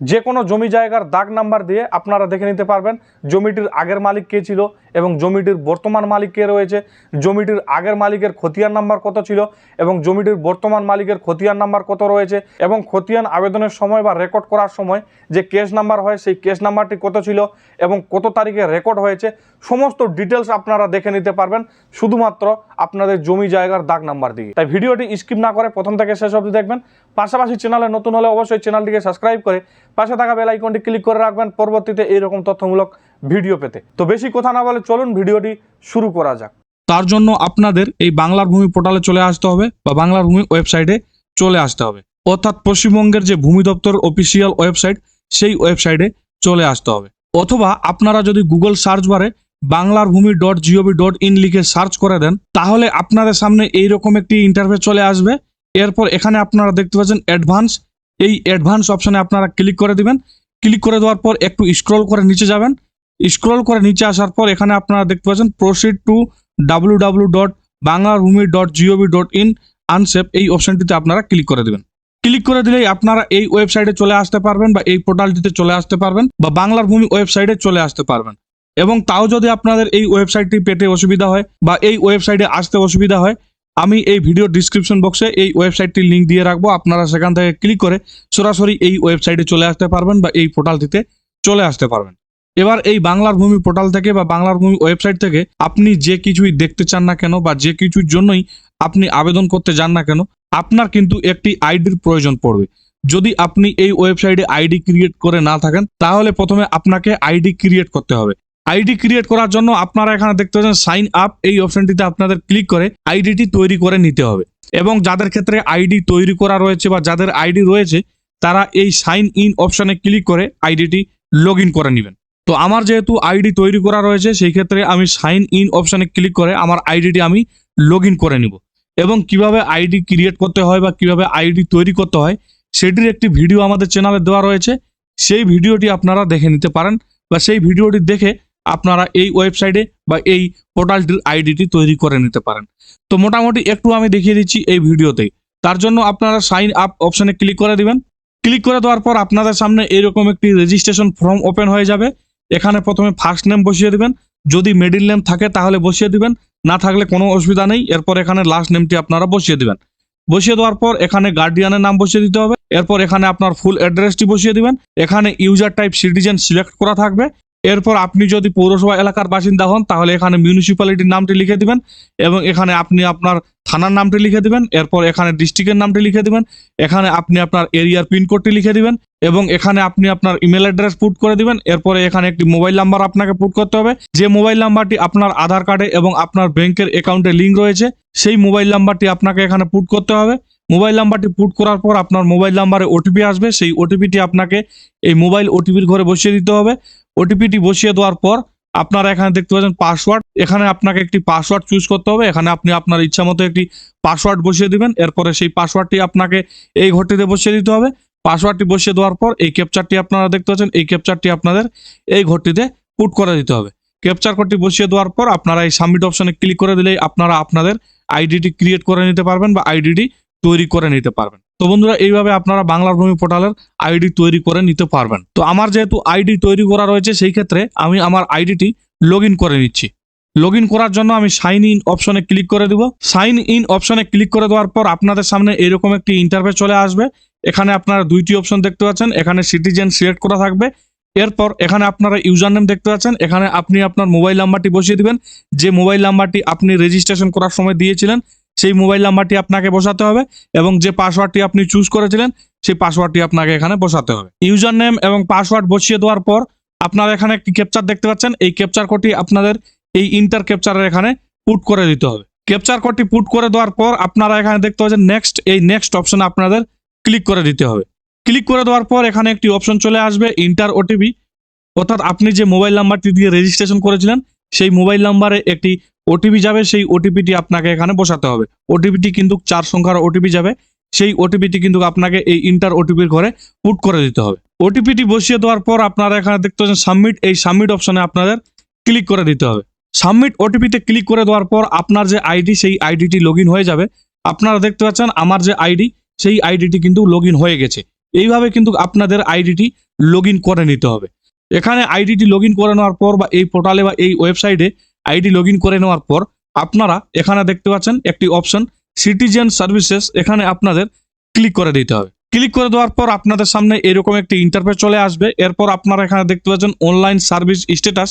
যে কোনো জমি জায়গার দাগ নাম্বার দিয়ে আপনারা দেখে নিতে পারবেন। জমিটির আগের মালিক কে ছিল এবং জমিটির বর্তমান মালিক কে রয়েছে। জমিটির আগের মালিকের খতিয়ান নাম্বার কত ছিল এবং জমিটির বর্তমান মালিকের খতিয়ান নাম্বার কত রয়েছে এবং খতিয়ান আবেদনের সময় বা রেকর্ড করার সময় যে কেস নাম্বার হয়, সেই কেস নাম্বারটি কত ছিল এবং কত তারিখে রেকর্ড হয়েছে, সমস্ত ডিটেলস আপনারা দেখে নিতে পারবেন, শুধুমাত্র আপনাদের জমি জায়গার দাগ নাম্বার দিয়ে। তাই ভিডিওটি স্কিপ না করে প্রথম থেকে শেষ অবধি দেখবেন। পাশাপাশি চ্যানেলে নতুন হলে অবশ্যই চ্যানেলটিকে সাবস্ক্রাইব করে পাশে থাকা বেল আইকনটি ক্লিক করে রাখবেন। পরবর্তীতে এইরকম তথ্যমূলক ভিডিও পেতে। তো বেশি কথা না বলে চলুন ভিডিওটি শুরু করা যাক। তার জন্য আপনাদের এই বাংলার ভূমি পোর্টালে চলে আসতে হবে বা বাংলার ভূমি ওয়েবসাইটে চলে আসতে হবে। অর্থাৎ পশ্চিমবঙ্গের যে ভূমি দপ্তর অফিসিয়াল ওয়েবসাইট, সেই ওয়েবসাইটে চলে আসতে হবে। অথবা আপনারা যদি গুগল সার্চ বারে বাংলার ভূমি ডট জিওভি ডট ইন লিখে সার্চ করে দেন, তাহলে আপনাদের সামনে এই রকম একটি ইন্টারফেস চলে আসবে। এরপর এখানে আপনারা দেখতে পাচ্ছেন অ্যাডভান্স এই অ্যাডভান্স অপশনে আপনারা ক্লিক করে দিবেন। ক্লিক করে দেওয়ার পর একটু স্ক্রল করে নিচে যাবেন। স্ক্রল করে নিচে আসার পর এখানে আপনারা দেখতে পাচ্ছেন proceed to W W dot Banglabhumi dot GOV dot in unsafe এই অপশনটিতে আপনারা ক্লিক করে দেবেন। ক্লিক করে দিলেই আপনারা এই ওয়েবসাইটে চলে আসতে পারবেন বা এই পোর্টালটিতে চলে আসতে পারবেন বা বাংলার ভূমি ওয়েবসাইটে চলে আসতে পারবেন। এবং তাও যদি আপনাদের এই ওয়েবসাইটটি পেতে অসুবিধা হয় বা এই ওয়েবসাইটে আসতে অসুবিধা হয়, আমি এই ভিডিও ডিসক্রিপশন বক্সে এই ওয়েবসাইটটির লিঙ্ক দিয়ে রাখব। আপনারা সেখান থেকে ক্লিক করে সরাসরি এই ওয়েবসাইটে চলে আসতে পারবেন বা এই পোর্টালটিতে চলে আসতে পারবেন। এবার এই বাংলার ভূমি পোর্টাল থেকে বা বাংলার ভূমি ওয়েবসাইট থেকে আপনি যে কিছুই দেখতে চান না কেন বা যে কিছুর জন্যই আপনি আবেদন করতে যান না কেন, আপনার কিন্তু একটি আইডির প্রয়োজন পড়বে। যদি আপনি এই ওয়েবসাইটে আইডি ক্রিয়েট করে না থাকেন, তাহলে প্রথমে আপনাকে আইডি ক্রিয়েট করতে হবে। আইডি ক্রিয়েট করার জন্য আপনারা এখানে দেখতে পাচ্ছেন সাইন আপ এই অপশনটিতে আপনাদের ক্লিক করে আইডিটি তৈরি করে নিতে হবে। এবং যাদের ক্ষেত্রে আইডি তৈরি করা রয়েছে বা যাদের আইডি রয়েছে, তারা এই সাইন ইন অপশনে ক্লিক করে আইডিটি লগ করে নেবেন। তো আমার যেহেতু আইডি তৈরি করা রয়েছে, সেই ক্ষেত্রে আমি সাইন ইন অপশানে ক্লিক করে আমার আইডিটি আমি লগ করে নিব। এবং কীভাবে আইডি ক্রিয়েট করতে হয় বা কীভাবে আইডি তৈরি করতে হয়, সেটির একটি ভিডিও আমাদের চ্যানেলে দেওয়া রয়েছে। সেই ভিডিওটি আপনারা দেখে নিতে পারেন বা সেই ভিডিওটি দেখে আপনারা এই ওয়েবসাইটে বা এই পোর্টালটির আইডিটি তৈরি করে নিতে পারেন। তো মোটামুটি একটু আমি দেখিয়ে দিচ্ছি এই ভিডিওতেই তার জন্য আপনারা সাইন আপ অপশানে ক্লিক করে দিবেন। ক্লিক করে দেওয়ার পর আপনাদের সামনে এরকম একটি রেজিস্ট্রেশন ফর্ম ওপেন হয়ে যাবে। এখানে প্রথমে ফার্স্ট নেম বসিয়ে দিবেন। যদি মিডিল নেম থাকে তাহলে বসিয়ে দিবেন। না থাকলে কোনো অসুবিধা নেই। এরপর এখানে লাস্ট নেমটি আপনারা বসিয়ে দিবেন। বসিয়ে দেওয়ার পর এখানে গার্ডিয়ানের নাম বসিয়ে দিতে হবে। এরপর এখানে আপনার ফুল অ্যাড্রেসটি বসিয়ে দিবেন। এখানে ইউজার টাইপ সিটিজেন সিলেক্ট করা থাকবে। এরপর আপনি যদি পৌরসভা এলাকার বাসিন্দা হন, তাহলে এখানে মিউনিসিপ্যালিটির নামটি লিখে দিবেন এবং এখানে আপনি আপনার থানার নামটি লিখে দিবেন, এরপর এখানে ডিস্ট্রিক্টের নামটি লিখে দিবেন, এখানে আপনি আপনার এরিয়ার পিনকোডটি লিখে দিবেন এবং এখানে আপনি আপনার ইমেল অ্যাড্রেস পুট করে দিবেন, এরপরে এখানে একটি মোবাইল নাম্বার আপনাকে পুট করতে হবে। যে মোবাইল নাম্বারটি আপনার আধার কার্ডে এবং আপনার ব্যাংকের অ্যাকাউন্টে লিঙ্ক রয়েছে, সেই মোবাইল নাম্বারটি আপনাকে এখানে পুট করতে হবে। মোবাইল নাম্বারটি পুট করার পর আপনার মোবাইল নাম্বারে ওটিপি আসবে, সেই ওটিপিটি আপনাকে এই মোবাইল ওটিপির ঘরে বসিয়ে দিতে হবে। ওটিপিটি বসিয়ে দেওয়ার পর আপনারা এখানে দেখতে পাচ্ছেন পাসওয়ার্ড এখানে আপনাকে একটি পাসওয়ার্ড চুজ করতে হবে। এখানে আপনি আপনার ইচ্ছা মতো একটি পাসওয়ার্ড বসিয়ে দিবেন। এরপরে সেই পাসওয়ার্ডটি আপনাকে এই ঘরটিতে বসিয়ে দিতে হবে। পাসওয়ার্ডটি বসিয়ে দেওয়ার পর এই ক্যাপচারটি আপনারা দেখতে পাচ্ছেন, এই ক্যাপচারটি আপনাদের এই ঘরটিতে পুট করে দিতে হবে। ক্যাপচার কোডটি বসিয়ে দেওয়ার পর আপনারা এই সাবমিট অপশনে ক্লিক করে দিলেই আপনারা আপনাদের আইডিটি ক্রিয়েট করে নিতে পারবেন বা আইডিটি তৈরি করে নিতে পারবেন। তো বন্ধুরা, এইভাবে আপনারা বাংলার ভূমি পোর্টালের আইডি তৈরি করে নিতে পারবেন। তো আমার যেহেতু আইডি তৈরি করা রয়েছে, সেই ক্ষেত্রে আমি আমার আইডিটি লগ করে নিচ্ছি। লগ করার জন্য আমি সাইন ইন অপশনে ক্লিক করে দিব। সাইন ইন অপশনে ক্লিক করে দেওয়ার পর আপনাদের সামনে এরকম একটি ইন্টারফেস চলে আসবে। এখানে আপনারা দুইটি অপশন দেখতে পাচ্ছেন। এখানে সিটিজেন সিলেক্ট করা থাকবে। এরপর এখানে আপনারা ইউজার নেম দেখতে পাচ্ছেন। এখানে আপনি আপনার মোবাইল নাম্বারটি বসিয়ে দিবেন। যে মোবাইল নাম্বারটি আপনি রেজিস্ট্রেশন করার সময় দিয়েছিলেন সেই মোবাইল নাম্বারটি আপনাকে বসাতে হবে এবং যে পাসওয়ার্ডটি আপনি চুজ করেছিলেন, সেই পাসওয়ার্ডটি আপনাকে এখানে বসাতে হবে। ইউজার নেম এবং পাসওয়ার্ড বসিয়ে দেওয়ার পর আপনারা এখানে একটি ক্যাপচার দেখতে পাচ্ছেন। এই ক্যাপচার কোডটি আপনাদের এই ইন্টার ক্যাপচারের এখানে পুট করে দিতে হবে। ক্যাপচার কোডটি পুট করে দেওয়ার পর আপনারা এখানে দেখতে পাচ্ছেন নেক্সট এই নেক্সট অপশনে আপনাদের ক্লিক করে দিতে হবে। ক্লিক করে দেওয়ার পর এখানে একটি অপশন চলে আসবে ইন্টার ওটিপি অর্থাৎ আপনি যে মোবাইল নাম্বারটি দিয়ে রেজিস্ট্রেশন করেছিলেন সেই মোবাইল নাম্বারে একটি ওটিপি যাবে, সেই ওটিপিটি আপনাকে এখানে বসাতে হবে। ওটিপিটি কিন্তু চার সংখ্যার ওটিপি যাবে, সেই ওটিপিটি কিন্তু আপনাকে এই ইন্টার ওটিপির ঘরে পুট করে দিতে হবে। ওটিপিটি বসিয়ে দেওয়ার পর আপনারা এখানে দেখতে পাচ্ছেন সাবমিট এই সাবমিট অপশনে আপনাদের ক্লিক করে দিতে হবে। সাবমিট ওটিপিতে ক্লিক করে দেওয়ার পর আপনার যে আইডি সেই আইডিটি লগ হয়ে যাবে। আপনারা দেখতে পাচ্ছেন আমার যে আইডি সেই আইডিটি কিন্তু লগ হয়ে গেছে। এইভাবে কিন্তু আপনাদের আইডিটি লগ করে নিতে হবে। এখানে আইডিটি লগ ইন করে নেওয়ার পর বা এই পোর্টালে বা এই ওয়েবসাইটে আইডি লগ ইন করে নেওয়ার পর আপনারা এখানে দেখতে পাচ্ছেন একটি অপশন সিটিজেন সার্ভিসেস এখানে আপনাদের ক্লিক করে দিতে হবে। ক্লিক করে দেওয়ার পর আপনাদের সামনে এরকম একটি ইন্টারফেস চলে আসবে। এরপর আপনারা এখানে দেখতে পাচ্ছেন অনলাইন সার্ভিস স্ট্যাটাস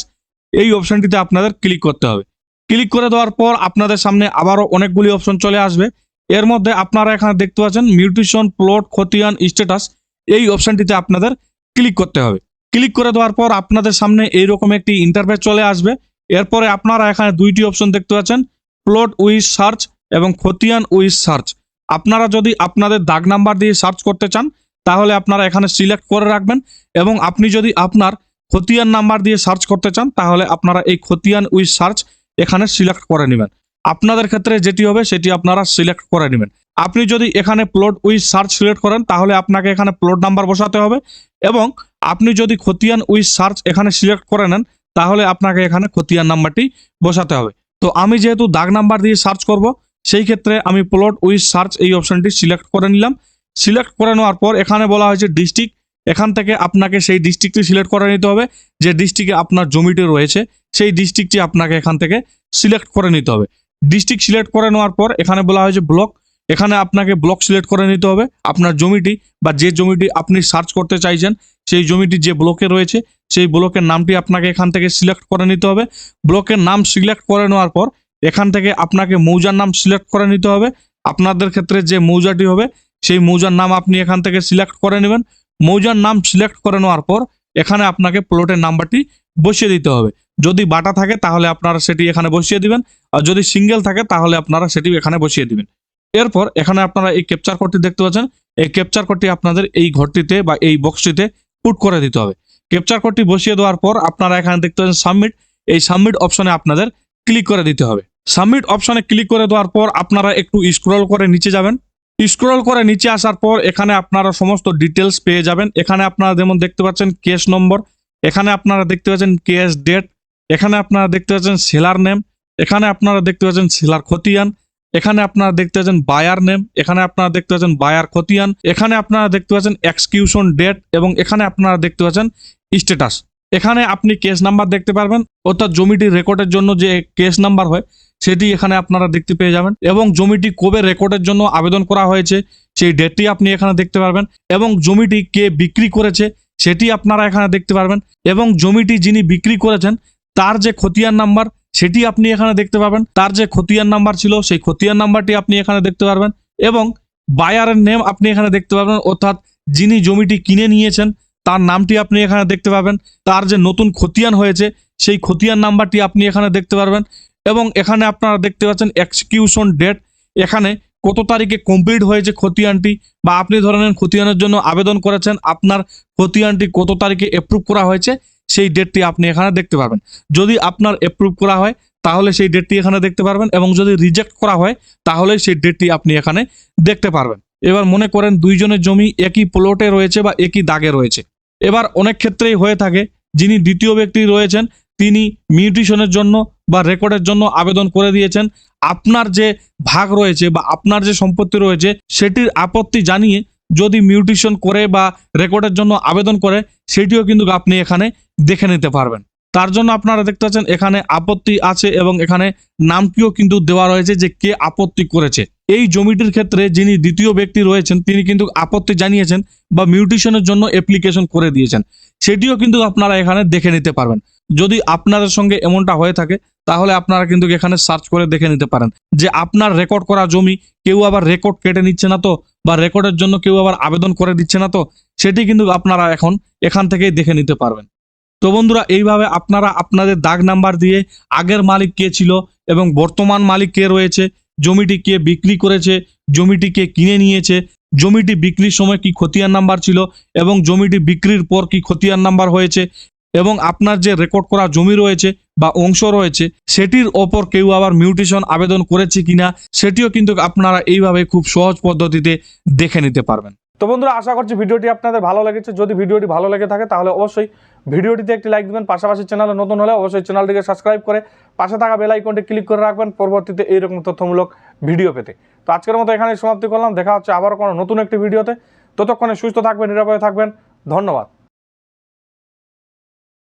এই অপশনটিতে আপনাদের ক্লিক করতে হবে। ক্লিক করে দেওয়ার পর আপনাদের সামনে আবারও অনেকগুলি অপশন চলে আসবে। এর মধ্যে আপনারা এখানে দেখতে পাচ্ছেন মিউটিশন প্লট খতিয়ান স্ট্যাটাস এই অপশনটিতে আপনাদের ক্লিক করতে হবে। ক্লিক করে দেওয়ার পর আপনাদের সামনে এইরকম একটি ইন্টারফেস চলে আসবে। এরপরে আপনারা এখানে দুইটি অপশন দেখতে পাচ্ছেন প্লট উইথ সার্চ এবং খতিয়ান উইথ সার্চ আপনারা যদি আপনাদের দাগ নাম্বার দিয়ে সার্চ করতে চান, তাহলে আপনারা এখানে সিলেক্ট করে রাখবেন এবং আপনি যদি আপনার খতিয়ান নাম্বার দিয়ে সার্চ করতে চান, তাহলে আপনারা এই খতিয়ান উইথ সার্চ এখানে সিলেক্ট করে নেবেন। আপনাদের ক্ষেত্রে যেটি হবে, সেটি আপনারা সিলেক্ট করে নেবেন। আপনি যদি এখানে প্লট উইথ সার্চ সিলেক্ট করেন, তাহলে আপনাকে এখানে প্লট নাম্বার বসাতে হবে এবং আপনি যদি খতিয়ান উইথ সার্চ এখানে সিলেক্ট করে নেন, তাহলে আপনাকে এখানে খতিয়ান নাম্বারটি বসাতে হবে। তো আমি যেহেতু দাগ নাম্বার দিয়ে সার্চ করব, সেই ক্ষেত্রে আমি প্লট উইথ সার্চ এই অপশনটি সিলেক্ট করে নিলাম। সিলেক্ট করে নেওয়ার পর এখানে বলা হয়েছে ডিস্ট্রিক্ট। এখান থেকে আপনাকে সেই ডিস্ট্রিক্টটি সিলেক্ট করে নিতে হবে, যে ডিস্ট্রিক্টে আপনার জমিটি রয়েছে, সেই ডিস্ট্রিক্টটি আপনাকে এখান থেকে সিলেক্ট করে নিতে হবে। ডিস্ট্রিক্ট সিলেক্ট করে নেওয়ার পর এখানে বলা হয়েছে ব্লক। এখানে আপনাকে ব্লক সিলেক্ট করে নিতে হবে। আপনার জমিটি বা যে জমিটি আপনি সার্চ করতে চাইছেন, সেই জমিটি যে ব্লকে রয়েছে, সেই ব্লকের নামটি আপনাকে এখান থেকে সিলেক্ট করে নিতে হবে। ব্লকের নাম সিলেক্ট করে নেওয়ার পর, এখান থেকে আপনাকে মৌজার নাম সিলেক্ট করে নিতে হবে। আপনাদের ক্ষেত্রে যে মৌজাটি হবে, সেই মৌজার নাম আপনি এখান থেকে সিলেক্ট করে নেবেন। মৌজার নাম সিলেক্ট করে নেওয়ার পর, এখানে আপনাকে প্লটের নাম্বারটি বসিয়ে দিতে হবে। যদি বাটা থাকে, তাহলে আপনারা সেটি এখানে বসিয়ে দিবেন। আর যদি সিঙ্গেল থাকে, তাহলে আপনারা সেটি এখানে বসিয়ে দিবেন। এরপর এখানে আপনারা এই ক্যাপচার কোডটি দেখতে পাচ্ছেন। এই ক্যাপচার কোডটি আপনাদের এই ঘরটিতে বা এই বক্সটিতে পুট করে দিতে হবে। ক্যাপচার কোডটি বসিয়ে দেওয়ার পর আপনারা এখানে দেখতে পাচ্ছেন সাবমিট এই সাবমিট অপশনে আপনাদের ক্লিক করে দিতে হবে। সাবমিট অপশনে ক্লিক করে দেওয়ার পর আপনারা একটু স্ক্রল করে নিচে যাবেন। স্ক্রল করে নিচে আসার পর এখানে আপনারা সমস্ত ডিটেলস পেয়ে যাবেন। এখানে আপনারা যেমন দেখতে পাচ্ছেন কেস নম্বর এখানে আপনারা দেখতে পাচ্ছেন কেস ডেট এখানে আপনারা দেখতে পাচ্ছেন সেলার নেম এখানে আপনারা দেখতে পাচ্ছেন সেলার খতিয়ান এখানে আপনারা দেখতে পাচ্ছেন বায়ার নেম এখানে আপনারা দেখতে পাচ্ছেন বায়ার খতিয়ান, এখানে আপনারা দেখতে পাচ্ছেন এক্সকিউশন ডেট এবং এখানে আপনারা দেখতে পাচ্ছেন স্ট্যাটাস এখানে আপনি কেস নাম্বার দেখতে পারবেন, অর্থাৎ জমিটির রেকর্ডের জন্য যে কেস নাম্বার হয়, সেটি এখানে আপনারা দেখতে পেয়ে যাবেন এবং জমিটি কবে রেকর্ডের জন্য আবেদন করা হয়েছে, সেই ডেটটি আপনি এখানে দেখতে পারবেন এবং জমিটি কে বিক্রি করেছে, সেটি আপনারা এখানে দেখতে পারবেন এবং জমিটি যিনি বিক্রি করেছেন, তার যে খতিয়ান নাম্বার সেটি আপনি এখানে দেখতে পাবেন। তার যে খতিয়ান নাম্বার ছিল, সেই খতিয়ান নাম্বারটি আপনি এখানে দেখতে পারবেন এবং বায়ারের নেম আপনি এখানে দেখতে পাবেন অর্থাৎ যিনি জমিটি কিনে নিয়েছেন, তার নামটি আপনি এখানে দেখতে পাবেন। তার যে নতুন খতিয়ান হয়েছে, সেই খতিয়ান নাম্বারটি আপনি এখানে দেখতে পারবেন এবং এখানে আপনারা দেখতে পাচ্ছেন এক্সকিউশন ডেট এখানে কত তারিখে কমপ্লিট হয়েছে খতিয়ানটি বা আপনি ধরে নেন খতিয়ানের জন্য আবেদন করেছেন, আপনার খতিয়ানটি কত তারিখে অ্যাপ্রুভ করা হয়েছে সেই ডেটটি আপনি এখানে দেখতে পারবেন। যদি আপনার অ্যাপ্রুভ করা হয়, তাহলে সেই ডেটটি এখানে দেখতে পারবেন এবং যদি রিজেক্ট করা হয়, তাহলে সেই ডেটটি আপনি এখানে দেখতে পারবেন। এবার মনে করেন দুইজনের জমি একই প্লটে রয়েছে বা একই দাগে রয়েছে। এবার অনেক ক্ষেত্রেই হয়ে থাকে, যিনি দ্বিতীয় ব্যক্তি রয়েছেন, তিনি মিউটিশনের জন্য বা রেকর্ডের জন্য আবেদন করে দিয়েছেন। আপনার যে ভাগ রয়েছে বা আপনার যে সম্পত্তি রয়েছে, সেটির আপত্তি জানিয়ে যদি মিউটিশন করে বা রেকর্ডের জন্য আবেদন করে, সেটিও কিন্তু আপনি এখানে দেখে নিতে পারবেন। তার জন্য আপনারা দেখতে পাচ্ছেন, এখানে আপত্তি আছে এবং এখানে নামটিও কিন্তু দেওয়া রয়েছে যে কে আপত্তি করেছে। এই জমিটির ক্ষেত্রে যিনি দ্বিতীয় ব্যক্তি রয়েছেন, তিনি কিন্তু আপত্তি জানিয়েছেন বা মিউটিশনের জন্য অ্যাপ্লিকেশন করে দিয়েছেন। সেটিও কিন্তু আপনারা এখানে দেখে নিতে পারবেন। যদি আপনাদের সঙ্গে এমনটা হয়ে থাকে, তাহলে আপনারা কিন্তু এখানে সার্চ করে দেখে নিতে পারেন যে আপনার রেকর্ড করা জমি কেউ আবার রেকর্ড কেটে নিচ্ছে না তো? বা রেকর্ডের জন্য কেউ আবার আবেদন করে দিচ্ছে না তো? সেটি কিন্তু আপনারা এখন এখান থেকেই দেখে নিতে পারবেন। তো বন্ধুরা, এইভাবে আপনারা আপনাদের দাগ নাম্বার দিয়ে আগের মালিক কে ছিল এবং বর্তমান মালিক কে রয়েছে, জমিটি কে বিক্রি করেছে, জমিটি কে কিনে নিয়েছে জমিটি বিক্রির সময় কি খতিয়ান নাম্বার ছিল এবং জমিটি বিক্রির পর কি খতিয়ান নাম্বার হয়েছে এবং আপনার যে রেকর্ড করা জমি রয়েছে বা অংশ রয়েছে, সেটির ওপর কেউ আবার মিউটেশন আবেদন করেছে কিনা, সেটিও কিন্তু আপনারা এইভাবে খুব সহজ পদ্ধতিতে দেখে নিতে পারবেন। তো বন্ধুরা, আশা করছি ভিডিওটি আপনাদের ভালো লেগেছে। যদি ভিডিওটি ভালো লেগে থাকে, তাহলে অবশ্যই ভিডিওটিতে একটি লাইক দেবেন। পাশাপাশি চ্যানেলে নতুন হলে অবশ্যই চ্যানেলটিকে সাবস্ক্রাইব করে পাশে থাকা বেল আইকনটি ক্লিক করে রাখবেন। পরবর্তীতে এইরকম তথ্যমূলক ভিডিও পেতে। তো আজকের মতো এখানে সমাপ্তি করলাম। দেখা হচ্ছে আবার কোনো নতুন একটি ভিডিওতে। ততক্ষণে সুস্থ থাকবেন, নিরাপদে থাকবেন। ধন্যবাদ।